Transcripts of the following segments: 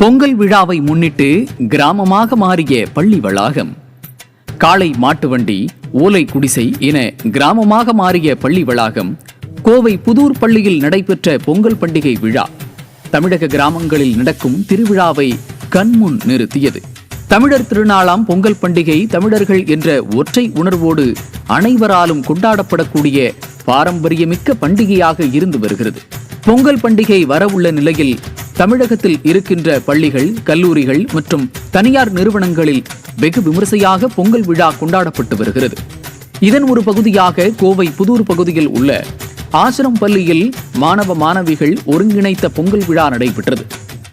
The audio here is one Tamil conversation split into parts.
பொங்கல் விழாவை முன்னிட்டு கிராமமாக மாறிய பள்ளி வளாகம். காளை மாட்டு வண்டி ஓலை குடிசை என கிராமமாக மாறிய பள்ளி வளாகம் கோவை புதூர் பள்ளியில் நடைபெற்ற பொங்கல் பண்டிகை விழா. தமிழக கிராமங்களில் நடக்கும் திருவிழாவை கண்முன் நிறுத்தியது. தமிழர் திருநாளாம் பொங்கல் பண்டிகை தமிழர்கள் என்ற ஒற்றை உணர்வோடு அனைவராலும் கொண்டாடப்படக்கூடிய பாரம்பரியமிக்க பண்டிகையாக இருந்து வருகிறது. பொங்கல் பண்டிகை வரவுள்ள நிலையில் தமிழகத்தில் இருக்கின்ற பள்ளிகள் கல்லூரிகள் மற்றும் தனியார் நிறுவனங்களில் வெகு விமரிசையாக பொங்கல் விழா கொண்டாடப்பட்டு வருகிறது. இதன் ஒரு பகுதியாக கோவை புதூர் பகுதியில் உள்ள ஆசிரம் பள்ளியில் மாணவ மாணவிகள் ஒருங்கிணைத்த பொங்கல் விழா நடைபெற்றது.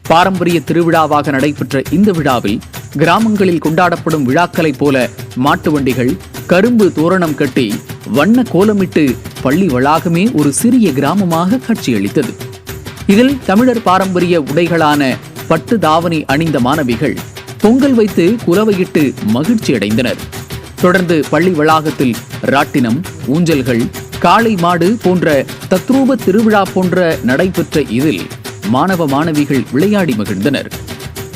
பாரம்பரிய திருவிழாவாக நடைபெற்ற இந்த விழாவில் கிராமங்களில் கொண்டாடப்படும் விழாக்களைப் போல மாட்டு வண்டிகள் கரும்பு தோரணம் கட்டி வண்ண கோலமிட்டு பள்ளி வளாகமே ஒரு சிறிய கிராமமாக காட்சியளித்தது. இதில் தமிழர் பாரம்பரிய உடைகளான பட்டு தாவணி அணிந்த மாணவிகள் பொங்கல் வைத்து குலவையிட்டு மகிழ்ச்சி அடைந்தனர். தொடர்ந்து பள்ளி வளாகத்தில் ராட்டினம் ஊஞ்சல்கள் காளை மாடு போன்ற தத்ரூப திருவிழா போன்ற நடைபெற்ற இதில் மாணவ மாணவிகள் விளையாடி மகிழ்ந்தனர்.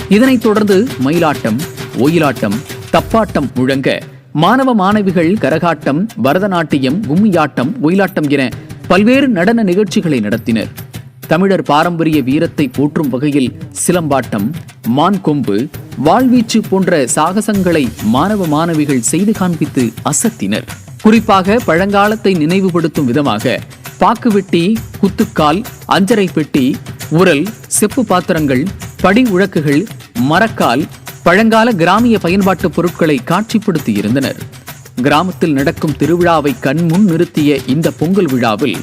இதனைத் தொடர்ந்து மயிலாட்டம் ஒயிலாட்டம் தப்பாட்டம் முழங்க மாணவ மாணவிகள் கரகாட்டம் பரதநாட்டியம் கும்மியாட்டம் ஒயிலாட்டம் என பல்வேறு நடன நிகழ்ச்சிகளை நடத்தினர். தமிழர் பாரம்பரிய வீரத்தை போற்றும் வகையில் சிலம்பாட்டம் மான் கொம்பு வாழ்வீச்சு போன்ற சாகசங்களை மாணவ மாணவிகள் செய்து காண்பித்து அசத்தினர். குறிப்பாக பழங்காலத்தை நினைவுபடுத்தும் விதமாக பாக்குவெட்டி குத்துக்கால் அஞ்சரை பெட்டி உரல் செப்பு பாத்திரங்கள் படி உழக்குகள் மரக்கால் பழங்கால கிராமிய பயன்பாட்டு பொருட்களை காட்சிப்படுத்தி இருந்தனர் கிராமத்தில் நடக்கும் திருவிழாவை கண்முன் நிறுத்திய இந்த பொங்கல் விழாவில்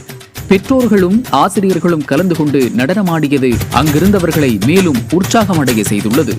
பெற்றோர்களும் ஆசிரியர்களும் கலந்து கொண்டு நடனமாடியது அங்கிருந்தவர்களை மேலும் உற்சாகமடைய செய்துள்ளது.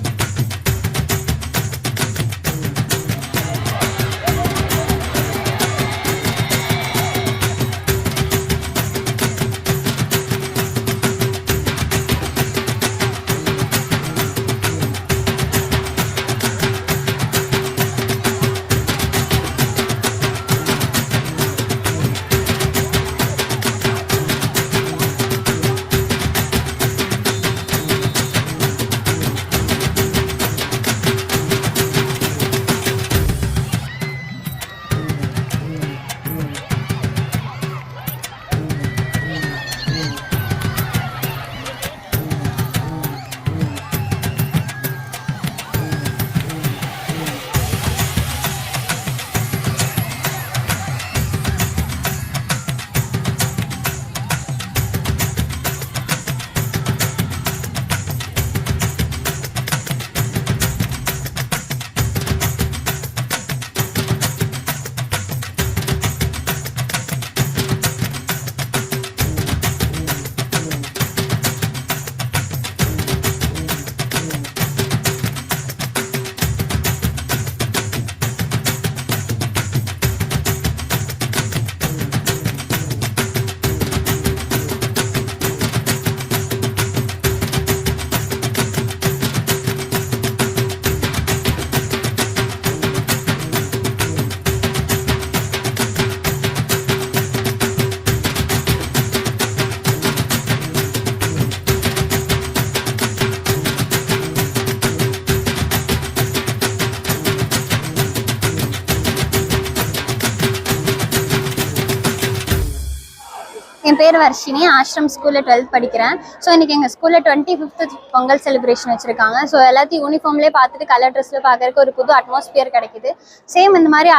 என் பேர் வர்ஷினி. ஆஷ்ரம் ஸ்கூலில் டுவெல்த் படிக்கிறேன். ஸோ இன்றைக்கி எங்கள் ஸ்கூலில் டுவெண்ட்டி ஃபிஃப்த் பொங்கல் செலிப்ரேஷன் வச்சுருக்காங்க. ஸோ எல்லாத்தையும் யூனிஃபார்ம்லேயே பார்த்துட்டு கலர் ட்ரெஸ்ஸில் பார்க்குறக்கு ஒரு புது அட்மாஸ்பியர் கிடைக்குது. சேம் இந்த மாதிரி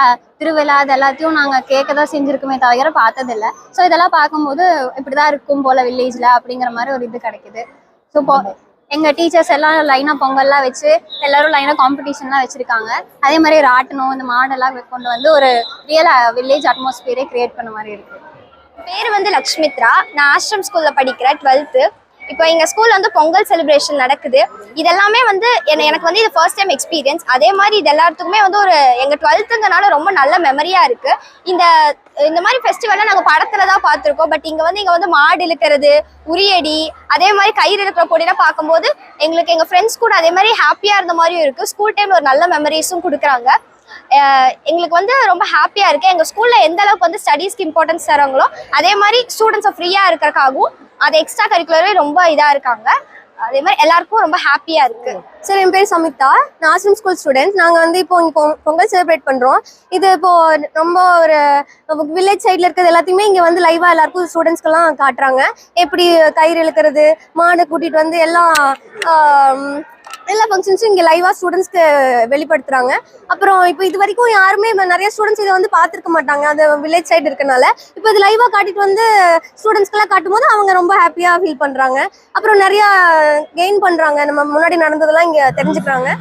திருவிழா அது எல்லாத்தையும் நாங்கள் கேட்க தான் செஞ்சுருக்குமே தவிர பார்த்ததில்ல. ஸோ இதெல்லாம் பார்க்கும்போது இப்படி தான் இருக்கும் போல் வில்லேஜில் அப்படிங்கிற மாதிரி ஒரு இது கிடைக்குது. ஸோ எங்கள் டீச்சர்ஸ் எல்லாம் லைனாக பொங்கல்லாம் வச்சு எல்லாரும் லைனாக காம்படிஷன்லாம் வச்சுருக்காங்க. அதே மாதிரி ராட்டணும் இந்த மாடெல்லாம் கொண்டு வந்து ஒரு ரியல் வில்லேஜ் அட்மாஸ்பியரே கிரியேட் பண்ண மாதிரி இருக்குது பேர் வந்து லக்ஷ்மித்ரா. நான் ஆஷ்ரம் ஸ்கூலில் படிக்கிறேன் டுவெல்த்து இப்போ எங்கள் ஸ்கூலில் வந்து பொங்கல் செலிப்ரேஷன் நடக்குது. இதெல்லாமே வந்து என்ன- எனக்கு வந்து இது ஃபர்ஸ்ட் டைம் எக்ஸ்பீரியன்ஸ் அதே மாதிரி இது எல்லாத்துக்குமே வந்து ஒரு எங்கள் டுவெல்த்துங்கனால ரொம்ப நல்ல மெமரியாக இருக்குது இந்த இந்த மாதிரி ஃபெஸ்டிவலை நாங்கள் படத்தில் தான் பார்த்துருக்கோம். பட் இங்கே வந்து இங்கே வந்து மாடு இழுக்கிறது உரியடி அதே மாதிரி கயிறு இருக்கிற போட்டியெல்லாம் பார்க்கும்போது எங்களுக்கு எங்கள் ஃப்ரெண்ட்ஸ் கூட அதே மாதிரி ஹாப்பியாக இருந்த மாதிரியும் இருக்குது ஸ்கூல் டைமில் ஒரு நல்ல மெமரிஸும் கொடுக்குறாங்க. எங்களுக்கு வந்து ரொம்ப ஹாப்பியாக இருக்குது எங்கள் ஸ்கூலில் எந்த அளவுக்கு வந்து ஸ்டடீஸ்க்கு இம்பார்ட்டன்ஸ் தராங்களோ அதே மாதிரி ஸ்டூடெண்ட்ஸை ஃப்ரீயாக இருக்கிறக்காகவும் அது எக்ஸ்ட்ரா கரிக்குலரே ரொம்ப இதாக இருக்காங்க. அதே மாதிரி எல்லாருக்கும் ரொம்ப ஹாப்பியா இருக்கு. சார் என் பேர் சமிதா நான் ஆசிரம் ஸ்கூல் ஸ்டூடெண்ட் நாங்கள் வந்து இப்போ பொங்கல் செலிப்ரேட் பண்ணுறோம் இது இப்போ ரொம்ப ஒரு வில்லேஜ் சைடில் இருக்கிறது எல்லாத்தையுமே இங்கே வந்து லைவாக எல்லாருக்கும் ஸ்டூடெண்ட்ஸ்க்கெல்லாம் காட்டுறாங்க. எப்படி கயிறு இழுக்கிறது மாடு கூட்டிகிட்டு வந்து எல்லாம் எல்லா ஃபங்க்ஷன்ஸும் இங்கே லைவாக ஸ்டூடெண்ட்ஸ்க்கு வெளிப்படுத்துகிறாங்க அப்புறம் இப்போ இது வரைக்கும் யாருமே நிறைய ஸ்டூடெண்ட்ஸ் இதை வந்து பார்த்துருக்க மாட்டாங்க. அது வில்லேஜ் சைடு இருக்கனால. இப்போ இது லைவாக காட்டிட்டு வந்து ஸ்டூடெண்ட்ஸ்க்கெல்லாம் காட்டும் போது அவங்க ரொம்ப ஹாப்பியாக ஃபீல் பண்ணுறாங்க அப்புறம் நிறையா கெயின் பண்ணுறாங்க நம்ம முன்னாடி நடந்ததெல்லாம் இங்கே தெரிஞ்சுக்கிறாங்க.